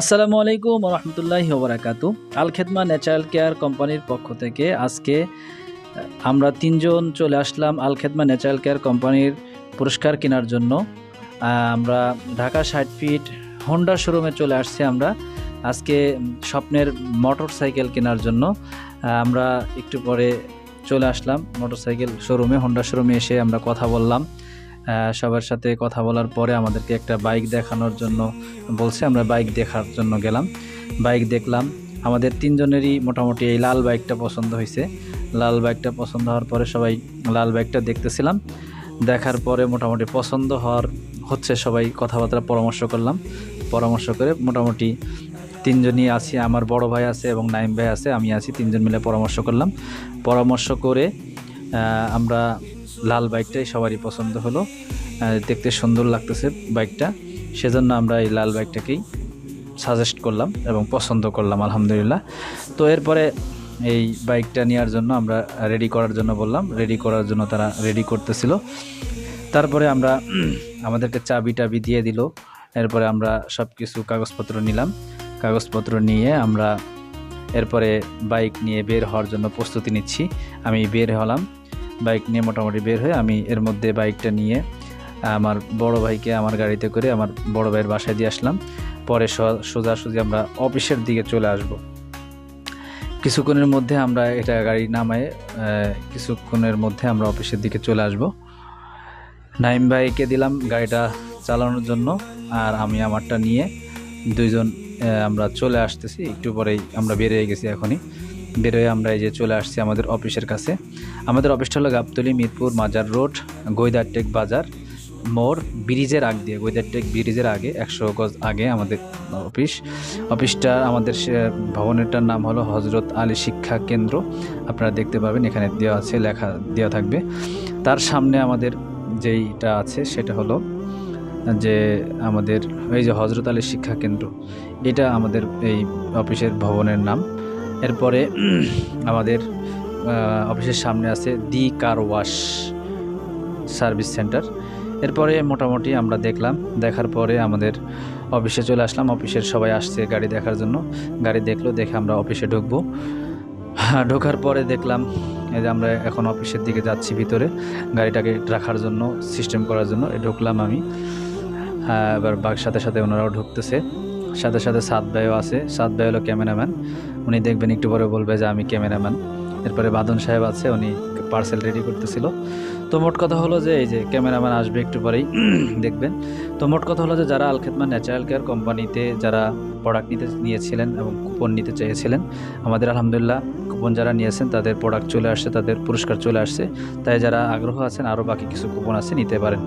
আসসালামু আলাইকুম রহমতুল্লাহি ওবরাকাতু আল খেদমা ন্যাচারাল কেয়ার কোম্পানির পক্ষ থেকে আজকে আমরা তিনজন চলে আসলাম আল খেদমা ন্যাচারাল কেয়ার কোম্পানির পুরস্কার কেনার জন্য। আমরা ঢাকা ষাট ফিট হোন্ডা শোরুমে চলে আসছি আমরা। আজকে স্বপ্নের মোটর সাইকেল কেনার জন্য। আমরা একটু পরে চলে আসলাম মোটর সাইকেল শোরুমে হোন্ডা শোরুমে এসে আমরা কথা বললাম। সবার সাথে কথা বলার পরে আমাদেরকে একটা বাইক দেখানোর জন্য বলছে, আমরা বাইক দেখার জন্য গেলাম। বাইক দেখলাম, আমাদের তিনজনেরই মোটামুটি এই লাল বাইকটা পছন্দ হয়েছে। লাল বাইকটা পছন্দ হওয়ার পরে সবাই লাল বাইকটা দেখতেছিলাম। দেখার পরে মোটামুটি পছন্দ হওয়ার হচ্ছে সবাই কথাবার্তা পরামর্শ করলাম। পরামর্শ করে মোটামুটি তিনজনই আছি, আমার বড় ভাই আছে এবং নাইম ভাই আছে, আমি আছি, তিনজন মিলে পরামর্শ করলাম। পরামর্শ করে আমরা লাল বাইকটাই সবারই পছন্দ হলো। দেখতে সুন্দর লাগতেছে বাইকটা। সেজন্য আমরা এই লাল বাইকটাকেই সাজেস্ট করলাম এবং পছন্দ করলাম, আলহামদুলিল্লাহ। তো এরপরে এই বাইকটা নেওয়ার জন্য আমরা রেডি করার জন্য বললাম। রেডি করার জন্য তারা রেডি করতেছিল। তারপরে আমরা আমাদেরকে চাবি টাবি দিয়ে দিল। এরপরে আমরা সব কিছু কাগজপত্র নিলাম। কাগজপত্র নিয়ে আমরা এরপরে বাইক নিয়ে বের হওয়ার জন্য প্রস্তুতি নিচ্ছি। আমি বের হলাম। বাইক নিয়ে মোটামুটি বের হয়ে আমি এর মধ্যে বাইকটা নিয়ে, আমার বড় ভাইকে আমার গাড়িতে করে আমার বড় ভাইয়ের বাসায় দিয়ে আসলাম। পরে সোজাসুজি আমরা অফিসের দিকে চলে আসব। কিছুক্ষণের মধ্যে আমরা এটা গাড়ি নামায় কিছুক্ষণের মধ্যে আমরা অফিসের দিকে চলে আসব। নাইম ভাইকে দিলাম গাড়িটা চালানোর জন্য, আর আমি আমারটা নিয়ে দুইজন আমরা চলে আসতেছি। একটু পরেই আমরা বেরিয়ে গেছি এখনই। বেরোয় আমরা এই যে চলে আসছি আমাদের অফিসের কাছে। আমাদের অফিসটা হলো গাবতলি, মিরপুর, মাজার রোড, গৈদারটেক বাজার, মোড়, ব্রিজের আগ দিয়ে। গৈদারটেক ব্রিজের আগে, একশো গজ আগে আমাদের অফিস। অফিসটা আমাদের ভবনেরটার নাম হলো হজরত আলী শিক্ষা কেন্দ্র। আপনারা দেখতে পাবেন, এখানে দেওয়া আছে, লেখা, দেওয়া থাকবে। তার সামনে আমাদের যেইটা আছে, সেটা হলো যে আমাদের এই যে হজরত আলী শিক্ষা কেন্দ্র। এটা আমাদের এই অফিসের ভবনের নাম। এরপরে আমাদের অফিসের সামনে আছে the car wash service centre. এরপরে মোটামুটি আমরা দেখলাম দেখার পরে আমাদের অফিসে চলে আসলাম। অফিসের সবাই আসছে গাড়ি দেখার জন্য। গাড়ি দেখল দেখে আমরা অফিসে ঢুকবো। হ্যাঁ, ঢোকার পরে দেখলাম এই যে আমরা এখন অফিসের দিকে যাচ্ছি ভিতরে গাড়িটাকে রাখার জন্য সিস্টেম করার জন্য ঢুকলাম আমি। হ্যাঁ এবার বাঘ সাথে সাথে ওনারাও ঢুকতেছে। সাথে সাথে সাত ভাইও আছে। সাত ভাই হলো ক্যামেরাম্যান। উনি দেখবেন একটু পরে বলবে যে আমি ক্যামেরাম্যান। এরপরে বাদন সাহেব আছে, উনি পার্সেল রেডি করতেছিল। তো মোট কথা হলো যে এই যে ক্যামেরাম্যান আসবে একটু পরেই, দেখবেন। তো মোট কথা হলো যে যারা আলখেদমা ন্যাচারাল কেয়ার কোম্পানিতে যারা প্রোডাক্ট নিতে নিয়েছিলেন এবং কুপন নিতে চেয়েছিলেন, আমাদের আলহামদুলিল্লাহ কুপন যারা নিয়েছেন, তাদের প্রোডাক্ট চলে আসছে, তাদের পুরস্কার চলে আসছে। তাই যারা আগ্রহ আছেন আরও বাকি কিছু কুপন আছে, নিতে পারেন।